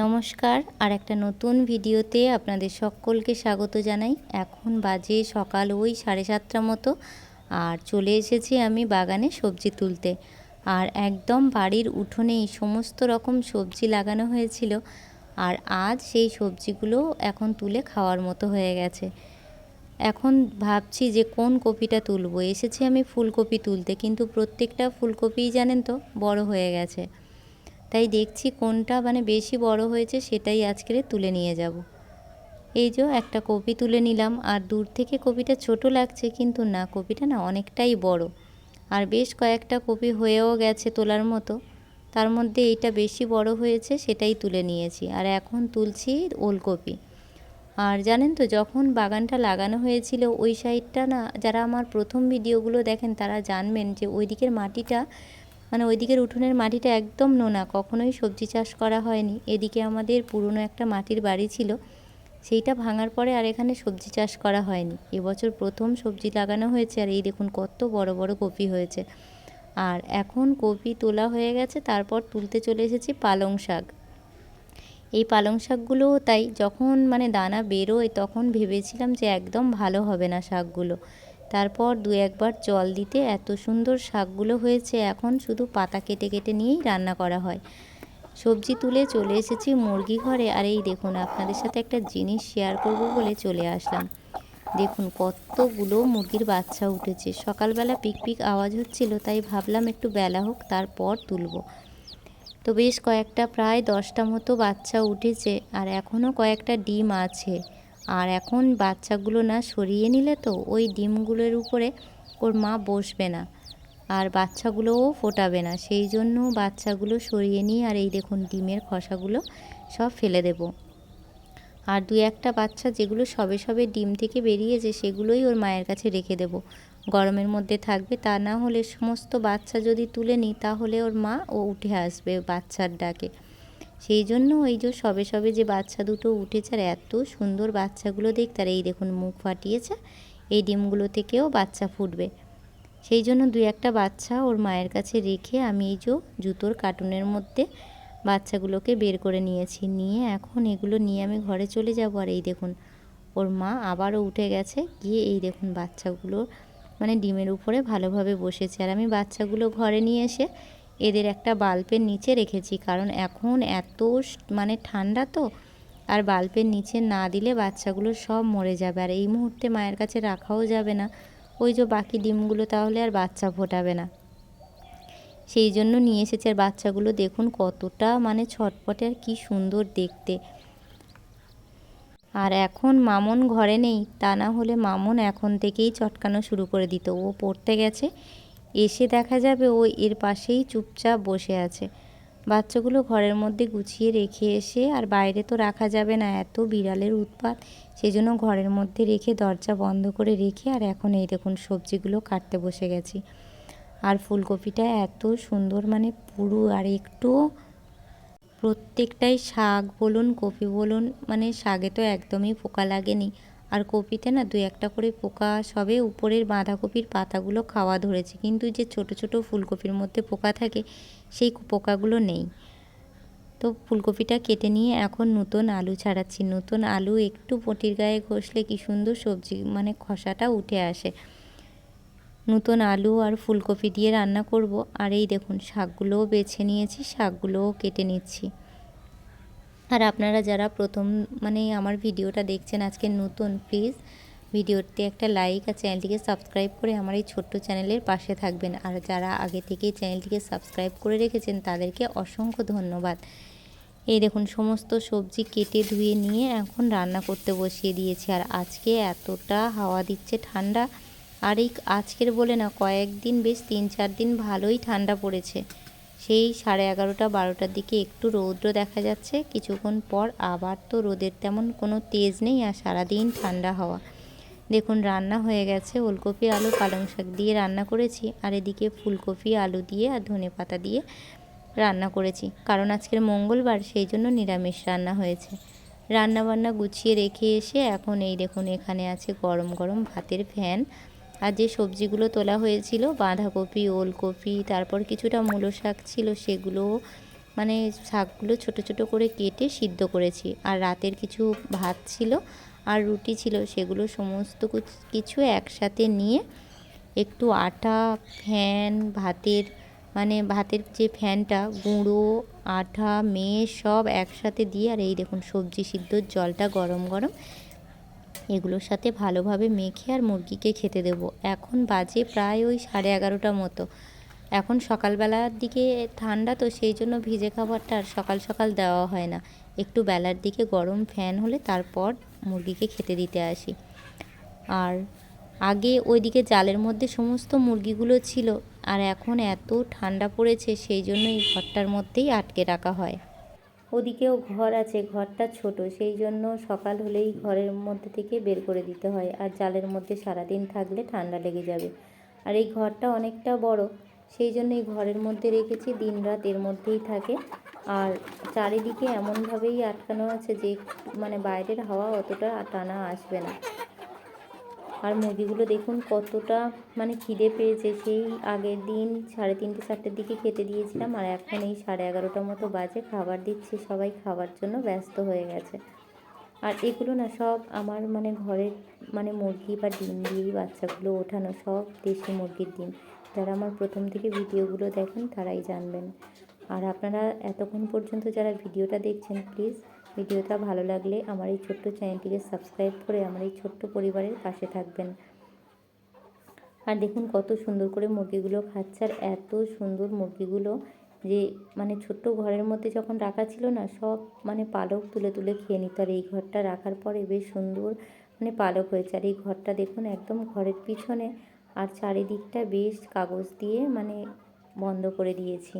নমস্কার, আর একটা নতুন ভিডিওতে আপনাদের সকলকে স্বাগত জানাই। এখন বাজে সকাল ওই সাড়ে সাতটা মতো, আর চলে এসেছি আমি বাগানে সবজি তুলতে। আর একদম বাড়ির উঠোনেই সমস্ত রকম সবজি লাগানো হয়েছিল, আর আজ সেই সবজিগুলো এখন তুলে খাওয়ার মতো হয়ে গেছে। এখন ভাবছি যে কোন কপিটা তুলবো? এসেছি আমি ফুলকপি তুলতে, কিন্তু প্রত্যেকটা ফুলকপিই জানেন তো, বড় হয়ে গেছে। তাই দেখছি কোনটা মানে বেশি বড় হয়েছে সেটাই আজকে তুলে নিয়ে যাব। এই যে একটা কপি তুলে নিলাম, আর দূর থেকে কপিটা ছোট লাগছে কিন্তু না, কপিটা না অনেকটাই বড়। আর বেশ কয়েকটা কপি হয়েও গেছে তোলার মতো। তার মধ্যে এইটা বেশি বড় হয়েছে সেটাই তুলে নিয়েছি, আর এখন তুলছি ওলকপি। আর জানেন তো, যখন বাগানটা লাগানো হয়েছিল, ওই সাইডটা না, যারা আমার প্রথম ভিডিওগুলো দেখেন তারা জানবেন যে ওই দিকের মাটিটা মানে ওই দিকের উঠোনের মাটিটা একদম নোনা, কখনোই সবজি চাষ করা হয়নি। এদিকে আমাদের পুরনো একটা মাটির বাড়ি ছিল, সেইটা ভাঙার পরে আর এখানে সবজি চাষ করা হয়নি। এবছর প্রথম সবজি লাগানো হয়েছে আর এই দেখুন কত বড় বড় কপি হয়েছে। আর এখন কপি তোলা হয়ে গেছে, তারপর তুলতে চলে এসেছি পালং শাক। এই পালং শাকগুলোও তাই যখন মানে দানা বেরোয় তখন ভেবেছিলাম যে একদম ভালো হবে না শাকগুলো। তারপর দু একবার জল দিতে এত সুন্দর শাকগুলো হয়েছে, এখন শুধু পাতা কেটে কেটে নিয়েই রান্না করা হয়। সবজি তুলে চলে এসেছি মুরগি ঘরে, আর এই দেখুন, আপনাদের সাথে একটা জিনিস শেয়ার করব বলে চলে আসলাম। দেখুন, কতগুলো মুরগির বাচ্চা উঠেছে। সকালবেলা পিক পিক আওয়াজ হচ্ছিল, তাই ভাবলাম একটু বেলা হোক, তারপর তুলব। তো বেশ কয়েকটা, প্রায় দশটা মতো বাচ্চা উঠেছে, আর এখনও কয়েকটা ডিম আছে। আর এখন বাচ্চাগুলো না সরিয়ে নিলে তো ওই ডিমগুলোর উপরে ওর মা বসবে না। আর বাচ্চাগুলোও ফোটাবে না। সেই জন্য বাচ্চাগুলো সরিয়ে নিয়ে আর এই দেখুন ডিমের খসাগুলো সব ফেলে দেব। আর দু একটা বাচ্চা যেগুলো সবে সবে ডিম থেকে বেরিয়েছে সেগুলোই ওর মায়ের কাছে রেখে দেব। গরমের মধ্যে থাকবে তা না হলে সমস্ত বাচ্চা যদি তুলে নিই তাহলে ওর মা ও উঠে আসবে বাচ্চার ডাকে। সেই জন্য ওই যে সবে সবে যে বাচ্চা দুটো উঠেছে আর এত সুন্দর বাচ্চাগুলো দেখতে, আর এই দেখুন মুখ ফাটিয়েছে, এই ডিমগুলো থেকেও বাচ্চা ফুটবে। সেই জন্য দুই একটা বাচ্চা ওর মায়ের কাছে রেখে আমি এই যে জুতোর কার্টুনের মধ্যে বাচ্চাগুলোকে বের করে নিয়েছি। নিয়ে এখন এগুলো নিয়ে আমি ঘরে চলে যাব। আর এই দেখুন, ওর মা আবারও উঠে গেছে, গিয়ে এই দেখুন বাচ্চাগুলো মানে ডিমের উপরে ভালোভাবে বসেছে। আর আমি বাচ্চাগুলো ঘরে নিয়ে এসে এদের একটা বাল্বের নিচে রেখেছি, কারণ এখন এত মানে ঠান্ডা তো, আর বাল্বের নিচে না দিলে বাচ্চাগুলো সব মরে যাবে, আর এই মুহূর্তে মায়ের কাছে রাখাও যাবে না। ওই যে বাকি ডিমগুলো তাহলে আর বাচ্চা ফোটাবে না। সেই জন্য নিয়ে এসেছে, আর বাচ্চাগুলো দেখুন কতটা মানে ছটপটে আর কি সুন্দর দেখতে। আর এখন মামন ঘরে নেই, তা না হলে মামন এখন থেকেই চটকানো শুরু করে দিত। ও পড়তে গেছে এসে দেখা যাবে ও এর পাশেই চুপচাপ বসে আছে। বাচ্চাগুলো ঘরের মধ্যে গুছিয়ে রেখে এসে, আর বাইরে তো রাখা যাবে না এত বিড়ালের উৎপাত। সেই জন্য ঘরের মধ্যে রেখে দরজা বন্ধ করে রেখে, আর এখন এই দেখুন সবজিগুলো কাটতে বসে গেছি। আর ফুলকপিটা এত সুন্দর মানে পুরো আর একটু প্রত্যেকটাই শাক বলুন, কপি বলুন মানে শাকে তো একদমই পোকা লাগেনি। আর কপিতে না দু একটা করে পোকা সবে উপরের বাঁধাকপির পাতাগুলো খাওয়া ধরেছে। কিন্তু যে ছোট ছোট ফুলকপির মধ্যে পোকা থাকে, সেই পোকাগুলো নেই। তো ফুলকপিটা কেটে নিয়ে এখন নতুন আলু ছাড়াচ্ছি। নতুন আলু একটু পটির গায়ে ঘষলে কি সুন্দর সবজি মানে খসাটা উঠে আসে। নতুন আলু আর ফুলকপি দিয়ে রান্না করব। আর এই দেখুন, শাকগুলোও বেছে নিয়েছি, শাকগুলোও কেটে নিচ্ছি। আর আপনারা যারা প্রথম মানে আমার ভিডিওটা দেখছেন আজকে নতুন প্লিজ ভিডিওতে একটা লাইক আর চ্যানেলটিকে সাবস্ক্রাইব করে আমার এই ছোট্ট চ্যানেলের পাশে থাকবেন। আর যারা আগে থেকেই চ্যানেলটিকে সাবস্ক্রাইব করে রেখেছেন, তাদেরকে অসংখ্য ধন্যবাদ। এই দেখুন, সমস্ত সবজি কেটে ধুয়ে নিয়ে এখন রান্না করতে বসিয়ে দিয়েছি। আর আজকে এতটা হাওয়া দিচ্ছে ঠান্ডা, আর এই আজকের বলে না, কয়েকদিন বেশ তিন চার দিন ভালোই ঠান্ডা পড়েছে। সেই সাড়ে এগারোটা বারোটার দিকে একটু রৌদ্র দেখা যাচ্ছে। কিছুক্ষণ পর আবার তো রোদের তেমন কোনো তেজ নেই আর সারাদিন ঠান্ডা হওয়া। দেখুন, রান্না হয়ে গেছে। ওলকপি, আলু, পালং শাক দিয়ে রান্না করেছি। আর এদিকে ফুলকপি, আলু দিয়ে আর ধনে পাতা দিয়ে রান্না করেছি। কারণ আজকের মঙ্গলবার, সেই জন্য নিরামিষ রান্না হয়েছে। রান্না বান্না গুছিয়ে রেখে এসে এখন এই দেখুন, এখানে আছে গরম গরম ভাতের ফ্যান। আর যে সবজিগুলো তোলা হয়েছিল, বাঁধাকপি, ওলকপি, তারপর কিছুটা মূলো শাক ছিল, সেগুলো মানে শাকগুলো ছোট ছোট করে কেটে সিদ্ধ করেছি। আর রাতের কিছু ভাত ছিল আর রুটি ছিল, সেগুলো সমস্ত কিছু একসাথে নিয়ে একটু আটা, ফ্যান, ভাতের মানে ভাতের যে ফ্যানটা, গুঁড়ো আটা মেয়ে সব একসাথে দিয়ে, আর এই দেখুন সবজি সিদ্ধর জলটা গরম গরম এগুলোর সাথে ভালোভাবে মেখে আর মুরগিকে খেতে দেবো। এখন বাজে প্রায় ওই সাড়ে এগারোটা মতো। এখন সকালবেলার দিকে ঠান্ডা তো, সেই জন্য ভিজে খাবারটা আর সকাল সকাল দেওয়া হয় না। একটু বেলার দিকে গরম ফ্যান হলে তারপর মুরগিকে খেতে দিতে আসি। আর আগে ওইদিকে জালের মধ্যে সমস্ত মুরগিগুলো ছিল, আর এখন এত ঠান্ডা পড়েছে, সেই জন্য এই ঘরটার মধ্যেই আটকে রাখা হয়। ওদিকেও ঘর আছে, ঘরটা ছোট, সেই জন্য সকাল হলেই ঘরের মধ্যে থেকে বের করে দিতে হয় আর জালের মধ্যে সারাদিন থাকলে ঠান্ডা লেগে যাবে। আর এই ঘরটা অনেকটা বড়, সেই জন্য এই ঘরের মধ্যে রেখেছি দিন রাত এর মধ্যেই থাকে। আর চারিদিকে এমনভাবেই আটকানো আছে যে মানে বাইরের হাওয়া অতটা টানা আসবে না। আর মুরগিগুলো দেখুন কতটা মানে খিদে পেয়েছে। সেই আগের দিন সাড়ে তিনটে, চারটের দিকে খেতে দিয়েছিলাম আর এখন এই সাড়ে এগারোটার মতো বাজে। খাবার দিচ্ছি সবাই, খাবার জন্য ব্যস্ত হয়ে গেছে। আর এগুলো না সব আমার মানে ঘরের মানে মুরগি বা ডিম দিয়েই বাচ্চাগুলো ওঠানো, সব দেশি মুরগির ডিম। যারা আমার প্রথম থেকে ভিডিওগুলো দেখেন তারাই জানবেন। আর আপনারা এতক্ষণ পর্যন্ত যারা ভিডিওটা দেখছেন, প্লিজ ভিডিওটা ভালো লাগলে আমার এই ছোট্ট চ্যানেলটিকে সাবস্ক্রাইব করে আমার এই ছোট্ট পরিবারের পাশে থাকবেন। আর দেখুন কত সুন্দর করে মুরগিগুলো খাচ্ছে আর এত সুন্দর মুরগিগুলো যে মানে ছোট্ট ঘরের মধ্যে যখন রাখা ছিল না, সব মানে পালক তুলে তুলে খেয়ে নিত। আর এই ঘরটা রাখার পরে বেশ সুন্দর মানে পালক হয়েছে। আর এই ঘরটা দেখুন একদম ঘরের পিছনে আর চারিদিকটা বেশ কাগজ দিয়ে মানে বন্ধ করে দিয়েছি।